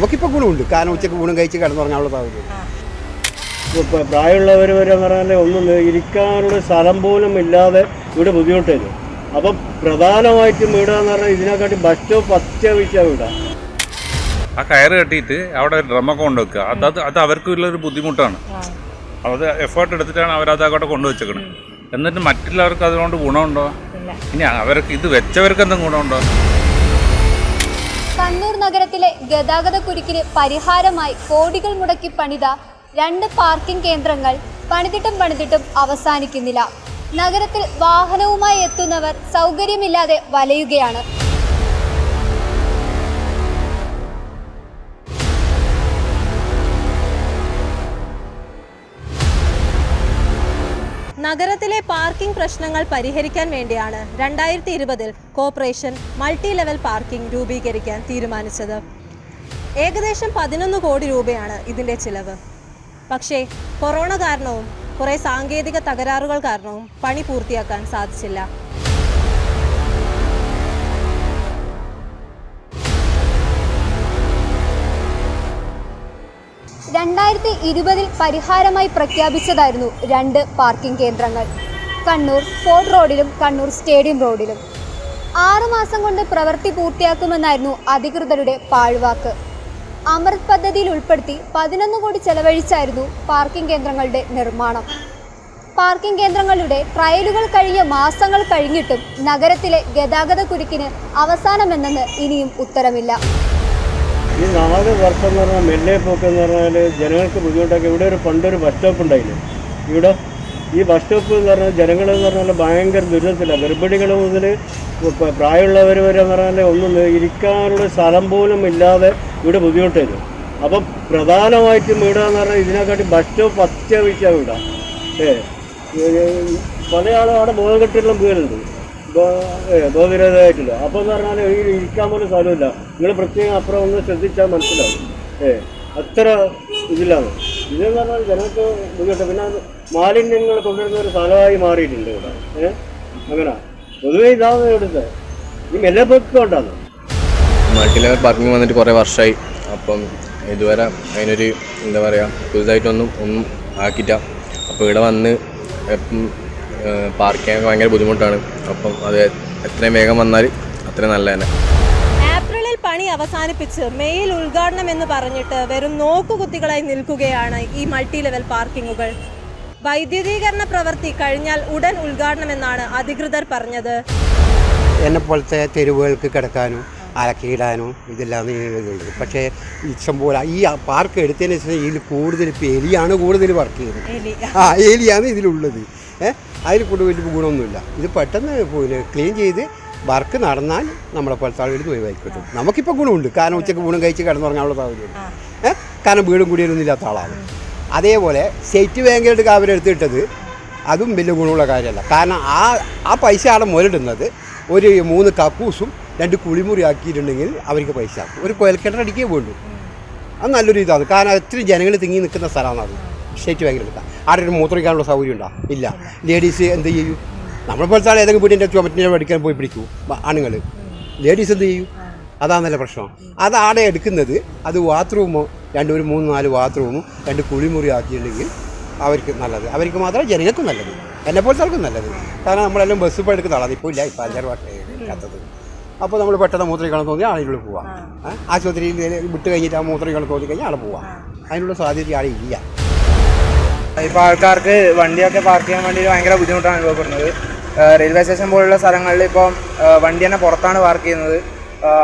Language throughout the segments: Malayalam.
നമുക്കിപ്പോൾ ഗുണമുണ്ട്. കാരണം ഉച്ചയ്ക്ക് ഗുണം കഴിച്ച് കിടന്നുറങ്ങാനുള്ള സാഹചര്യം. ഇപ്പോൾ പ്രായമുള്ളവർ വരെ എന്ന് പറഞ്ഞാൽ ഒന്നും ഇരിക്കാനുള്ള സ്ഥലം പോലും ഇല്ലാതെ ഇവിടെ ബുദ്ധിമുട്ടായിരുന്നു അപ്പം പ്രധാനമായിട്ടും വീട് എന്ന് പറഞ്ഞാൽ ഇതിനെക്കാട്ടി ബസ് സ്റ്റോപ്പ് അത്യാവശ്യം വീടാ ആ കയറ് കെട്ടിയിട്ട് അവിടെ ഒരു ഡ്രമ്മൊക്കെ കൊണ്ടുവെക്കുക. അത് അത് അത് അവർക്കുള്ളൊരു ബുദ്ധിമുട്ടാണ്. അത് എഫേർട്ട് എടുത്തിട്ടാണ് അവരത് അങ്ങോട്ട് കൊണ്ടുവച്ചേക്കണത്. എന്നിട്ട് മറ്റുള്ളവർക്ക് അതുകൊണ്ട് ഗുണമുണ്ടോ? ഇനി അവർക്ക് ഇത് വെച്ചവർക്ക് എന്തെങ്കിലും ഗുണമുണ്ടോ? നഗരത്തിലെ ഗതാഗത കുരുക്കിന് പരിഹാരമായി കോടികൾ മുടക്കി പണിത രണ്ട് പാർക്കിംഗ് കേന്ദ്രങ്ങൾ പണിതിട്ടും പണിതിട്ടും അവസാനിക്കുന്നില്ല. നഗരത്തിൽ വാഹനവുമായി എത്തുന്നവർ സൗകര്യമില്ലാതെ വലയുകയാണ്. നഗരത്തിലെ പാർക്കിംഗ് പ്രശ്നങ്ങൾ പരിഹരിക്കാൻ വേണ്ടിയാണ് രണ്ടായിരത്തി ഇരുപതിൽ കോർപ്പറേഷൻ മൾട്ടി ലെവൽ പാർക്കിംഗ് രൂപീകരിക്കാൻ തീരുമാനിച്ചത്. ഏകദേശം പതിനൊന്ന് കോടി രൂപയാണ് ഇതിന്റെ ചിലവ്. പക്ഷേ കൊറോണ കാരണവും കുറേ സാങ്കേതിക തകരാറുകൾ കാരണവും പണി പൂർത്തിയാക്കാൻ സാധിച്ചില്ല. രണ്ടായിരത്തി ഇരുപതിൽ പരിഹാരമായി പ്രഖ്യാപിച്ചതായിരുന്നു രണ്ട് പാർക്കിംഗ് കേന്ദ്രങ്ങൾ. കണ്ണൂർ ഫോർട്ട് റോഡിലും കണ്ണൂർ സ്റ്റേഡിയം റോഡിലും. ആറുമാസം കൊണ്ട് പ്രവൃത്തി പൂർത്തിയാക്കുമെന്നായിരുന്നു അധികൃതരുടെ പാഴ്വാക്ക്. അമൃത് പദ്ധതിയിൽ ഉൾപ്പെടുത്തി പതിനൊന്ന് കോടി ചെലവഴിച്ചായിരുന്നു പാർക്കിംഗ് കേന്ദ്രങ്ങളുടെ നിർമ്മാണം. പാർക്കിംഗ് കേന്ദ്രങ്ങളുടെ ട്രയലുകൾ കഴിഞ്ഞ മാസങ്ങൾ കഴിഞ്ഞിട്ടും നഗരത്തിലെ ഗതാഗത കുരുക്കിന് അവസാനമെന്നെന്ന് ഇനിയും ഉത്തരമില്ല. ഈ നാല് വർഷം എന്ന് പറഞ്ഞാൽ മെല്ലെ പോക്ക് എന്ന് പറഞ്ഞാൽ ജനങ്ങൾക്ക് ബുദ്ധിമുട്ടാക്കി. ഇവിടെ ഒരു പണ്ടൊരു ബസ് സ്റ്റോപ്പ് ഉണ്ടായില്ലേ? ഇവിടെ ഈ ബസ് സ്റ്റോപ്പ് എന്ന് പറഞ്ഞാൽ ജനങ്ങൾ എന്ന് പറഞ്ഞാൽ ഭയങ്കര ദുരിതത്തിലാണ് ഗർഭിണികൾ മുതൽ പ്രായമുള്ളവർ വരെ എന്ന് പറഞ്ഞാൽ ഒന്നും ഇരിക്കാനുള്ള സ്ഥലം പോലും ഇല്ലാതെ ഇവിടെ ബുദ്ധിമുട്ടായിരുന്നു. അപ്പം പ്രധാനമായിട്ടും ഇവിടെ എന്ന് പറഞ്ഞാൽ ഇതിനെക്കാട്ടി ബസ് സ്റ്റോപ്പ് അത്യാവശ്യം ഇവിടെ. ഏ പല ആളും അവിടെ ബോധം കെട്ടിയുള്ള വീടുണ്ട്. ബോധരഹിതമായിട്ടില്ല അപ്പോൾ എന്ന് പറഞ്ഞാൽ ഈ ഇരിക്കാൻ പോലും സ്ഥലമില്ല. നിങ്ങൾ പ്രത്യേകം അപ്പുറം ഒന്ന് ശ്രദ്ധിച്ചാൽ മനസ്സിലാവും. ഏ അത്ര ഇതിലാണ്. ഇതെന്ന് പറഞ്ഞാൽ ജനങ്ങൾക്ക് ബുദ്ധിമുട്ട്. പിന്നെ മാലിന്യങ്ങൾ കൊണ്ടുവരുന്ന ഒരു സ്ഥലമായി മാറിയിട്ടുണ്ട് ഇവിടെ. ഏ അങ്ങനെ. പൊതുവെ ഇതാണ് ഇവിടുത്തെ. ഇനി എല്ലാ പേർക്കും ഉണ്ടാകും നാട്ടിലെ പാർക്കിംഗ് വന്നിട്ട് കുറേ വർഷമായി അപ്പം ഇതുവരെ അതിനൊരു എന്താ പറയുക പുതുതായിട്ടൊന്നും ഒന്നും ആക്കിയില്ല അപ്പോൾ ഇവിടെ വന്ന് പാർക്ക് ചെയ്യാൻ ഭയങ്കര ബുദ്ധിമുട്ടാണ്. അപ്പം അത് എത്രയും വേഗം വന്നാൽ അത്രയും നല്ല തന്നെ. ഏപ്രിലിൽ പണി അവസാനിപ്പിച്ച് മെയിൽ ഉദ്ഘാടനം എന്ന് പറഞ്ഞിട്ട് വെറും നോക്കുകുത്തികളായി നിൽക്കുകയാണ് ഈ മൾട്ടി ലെവൽ പാർക്കിങ്ങുകൾ. വൈദ്യുതീകരണ പ്രവൃത്തി കഴിഞ്ഞാൽ ഉടൻ ഉദ്ഘാടനമെന്നാണ് അധികൃതർ പറഞ്ഞത്. എന്നെ പോലത്തെ തെരുവുകൾക്ക് കിടക്കാനും അലക്കിയിടാനും ഇതെല്ലാം ഇതുണ്ട്. പക്ഷേ ഇഷ്ടം പോലെ ഈ പാർക്ക് എടുത്തതിന് ശേഷം ഇതിൽ കൂടുതൽ ഇപ്പോൾ എലിയാണ് കൂടുതൽ വർക്ക് ചെയ്യുന്നത്. ആ എലിയാണ് ഇതിലുള്ളത്. ഏഹ് അതിൽ കൂടുതൽ വലിയ ഗുണമൊന്നുമില്ല. ഇത് പെട്ടെന്ന് പിന്നെ ക്ലീൻ ചെയ്ത് വർക്ക് നടന്നാൽ നമ്മളെ പോലത്തെ ആളുകൾ ഒഴിവാക്കി കിട്ടും നമുക്കിപ്പോൾ ഗുണമുണ്ട്. കാരണം ഉച്ചയ്ക്ക് ഗുണം കഴിച്ച് കിടന്നുറങ്ങാനുള്ള സാഹചര്യം. ഏഹ് കാരണം വീടും കുടിയൊന്നും ഇല്ലാത്ത ആളാണ്. അതേപോലെ സ്റ്റേറ്റ് ബാങ്കിലോട്ട് അവരെടുത്തിട്ടത് അതും വലിയ ഗുണമുള്ള കാര്യമല്ല. കാരണം ആ ആ പൈസ അവിടെ മുരടുന്നത് ഒരു മൂന്ന് കക്കൂസും രണ്ട് കുളിമുറി ആക്കിയിട്ടുണ്ടെങ്കിൽ അവർക്ക് പൈസ. ആക്കും ഒരു കുഴൽക്കിണർ അടിക്കേ വേണ്ടു അത് നല്ലൊരു ഇതാണ്. കാരണം ഒത്തിരി ജനങ്ങൾ തിങ്ങി നിൽക്കുന്ന സ്ഥലമാണ് അത്. സ്റ്റേറ്റ് ബാങ്കിൽ എടുക്കാം ആരുടെ ഒരു മൂത്രിക്കാനുള്ള സൗകര്യം ഉണ്ടോ? ഇല്ല. ലേഡീസ് എന്ത് ചെയ്യൂ? നമ്മളെ പോലത്തെ ആൾ ഏതെങ്കിലും വീടിന്റെ ചുമറ്റിനെ പഠിക്കാൻ പോയി പിടിക്കൂ. ആണുങ്ങൾ ലേഡീസ് എന്ത് ചെയ്യും? അതാണല്ല പ്രശ്നം. അത് ആടെ എടുക്കുന്നത് അത് ബാത്റൂമോ രണ്ട് ഒരു മൂന്ന് നാല് ബാത്റൂമും രണ്ട് കുളിമുറി ആക്കിയിട്ടുണ്ടെങ്കിൽ അവർക്ക് നല്ലത്. അവർക്ക് മാത്രമേ ജനങ്ങൾക്കും നല്ലത്. എന്നെ പോലത്തെ ആൾക്കും നല്ലത്. കാരണം നമ്മളെല്ലാം ബസ് ഇപ്പോൾ എടുക്കുന്ന ആളാണ് ഇപ്പോൾ ഇല്ല. ഇപ്പോൾ അഞ്ചാറ് വർഷം എടുക്കാത്തത് അപ്പോൾ നമ്മൾ പെട്ടെന്ന് മൂത്രിക്കണം തോന്നി ആളുകൾ പോവാം? ആശുപത്രിയിൽ വിട്ട് കഴിഞ്ഞിട്ട് ആ മൂത്രിക്കണം തോന്നി കഴിഞ്ഞാൽ ആൾ പോവാം അതിനുള്ള സാധ്യത ആളെ ഇല്ല. ഇപ്പോൾ ആൾക്കാർക്ക് വണ്ടിയൊക്കെ പാർക്ക് ചെയ്യാൻ വേണ്ടി ഭയങ്കര ബുദ്ധിമുട്ടാണ് അനുഭവപ്പെടുന്നത്. റെയിൽവേ സ്റ്റേഷൻ പോലുള്ള സ്ഥലങ്ങളിൽ ഇപ്പം വണ്ടി തന്നെ പുറത്താണ് പാർക്ക് ചെയ്യുന്നത്.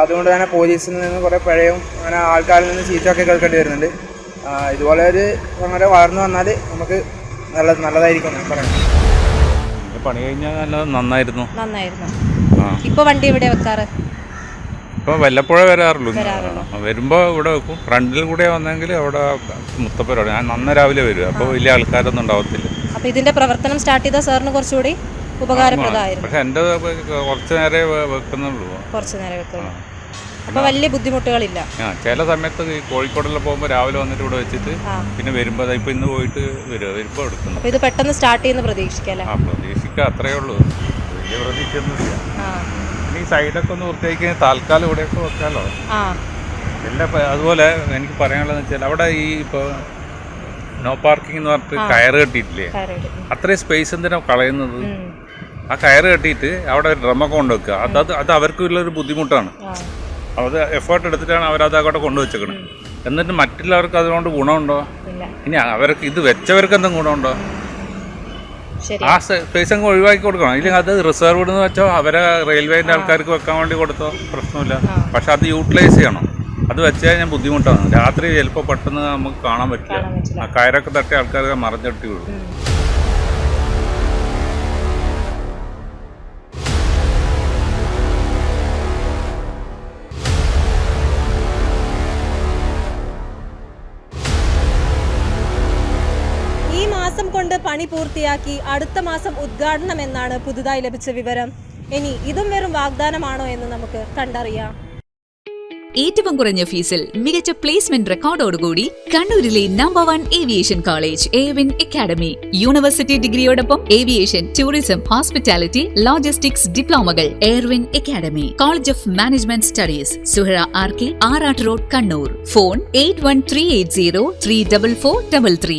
അതുകൊണ്ട് തന്നെ പോലീസിൽ നിന്ന് കുറേ പിഴയും അങ്ങനെ ആൾക്കാരിൽ നിന്ന് ചീറ്റൊക്കെ കേൾക്കേണ്ടി വരുന്നുണ്ട്. ഇതുപോലെ ഒരു അങ്ങനെ വളർന്നു വന്നാൽ നമുക്ക് നല്ല നല്ലതായിരിക്കും പറയാം. പണി കഴിഞ്ഞാൽ നല്ല നന്നായിരുന്നു. നന്നായിരുന്നു. ഇപ്പൊ വണ്ടി എവിടെ വെക്കാറ്? ഇപ്പൊ വല്ലപ്പോഴേ വരാറുള്ളൂ. വരുമ്പോ ഇവിടെ വെക്കും. ഫ്രണ്ടിൽ കൂടെ വന്നെങ്കിൽ അവിടെ മുത്തപ്പരോട് ഞാൻ നന്ന രാവിലെ വരും. അപ്പോൾ വലിയ ആൾക്കാരൊന്നും ഉണ്ടാവത്തില്ല. അപ്പൊ ഇതിന്റെ പ്രവർത്തനം സ്റ്റാർട്ട് ചെയ്ത സാറിന് കുറച്ചുകൂടി ഉപകാരപ്രദമായിരുന്നു. പക്ഷെ എന്റെ കുറച്ച് നേരെ വെക്കുന്നുള്ളൂ. കുറച്ചു നേരം വെക്കുന്നു അപ്പൊ വലിയ ബുദ്ധിമുട്ടുകളില്ല. ആ ചില സമയത്ത് ഈ കോഴിക്കോടെല്ലാം പോകുമ്പോൾ രാവിലെ വന്നിട്ട് ഇവിടെ വെച്ചിട്ട് പിന്നെ വരുമ്പോൾ ഇപ്പൊ ഇന്ന് പോയിട്ട് വരും. വരുമ്പോൾ എടുക്കുന്നു. ഇത് പെട്ടെന്ന് സ്റ്റാർട്ട് ചെയ്യുന്ന പ്രതീക്ഷിക്കാം ആ പ്രതീക്ഷിക്കുക അത്രയേ ഉള്ളൂ. വലിയ പ്രതീക്ഷയൊന്നുമില്ല. ഈ സൈഡൊക്കെ ഒന്ന് വൃത്തിയാക്കി താൽക്കാലം ഇവിടെയൊക്കെ വെക്കാമല്ലോ എല്ലാ അതുപോലെ എനിക്ക് പറയാനുള്ളതെന്ന് വെച്ചാൽ അവിടെ ഈ ഇപ്പോൾ നോ പാർക്കിംഗ് എന്ന് പറഞ്ഞിട്ട് കയറ് കെട്ടിയിട്ടില്ലേ? അത്രയും സ്പേസ് എന്തിനാ കളയുന്നത്? ആ കയറ് കെട്ടിയിട്ട് അവിടെ ഒരു ഡ്രമ്മൊക്കെ കൊണ്ടുവെക്കുക അത് അത് അത് അവർക്കുള്ളൊരു ബുദ്ധിമുട്ടാണ്. അത് എഫേർട്ട് എടുത്തിട്ടാണ് അവരത് അവിടെ കൊണ്ടുവച്ചേക്കണത് എന്നിട്ട് മറ്റുള്ളവർക്ക് അതുകൊണ്ട് ഗുണമുണ്ടോ? ഇനി അവർക്ക് ഇത് വെച്ചവർക്ക് എന്തെങ്കിലും ഗുണമുണ്ടോ? ആ സ്പേസ് അങ്ങ് ഒഴിവാക്കി കൊടുക്കണം. ഇല്ലെങ്കിൽ അത് റിസർവ് എന്ന് വെച്ചോ അവരെ റെയിൽവേന്റെ ആൾക്കാർക്ക് വെക്കാൻ വേണ്ടി കൊടുത്തോ പ്രശ്നമില്ല. പക്ഷെ അത് യൂട്ടിലൈസ് ചെയ്യണം. അത് വെച്ച് കഴിഞ്ഞാൽ ബുദ്ധിമുട്ടാണ്. രാത്രി ചിലപ്പോൾ പെട്ടെന്ന് നമുക്ക് കാണാൻ പറ്റില്ല. ആ കയറൊക്കെ തട്ടി ആൾക്കാർ മറിഞ്ഞിട്ട് വീഴും കൊണ്ട് പണി പൂർത്തിയാക്കി അടുത്ത മാസം ഉദ്ഘാടനം എന്നാണ് പുതുതായി ലഭിച്ച വിവരം. ഇനി ഇതും വെറും വാഗ്ദാനമാണോ എന്ന് നമുക്ക് കണ്ടറിയാം. ഏറ്റവും കുറഞ്ഞ ഫീസിൽ മികച്ച പ്ലേസ്മെന്റ് റെക്കോർഡോടുകൂടി കണ്ണൂരിലെ number one aviation college Evin academy university ഡിഗ്രിയോടൊപ്പം aviation tourism hospitality logistics ഡിപ്ലോമകൾ Airwin academy college of management studies Suhara R K Arattu road Kannur. Phone eight one three eight zero three double four double three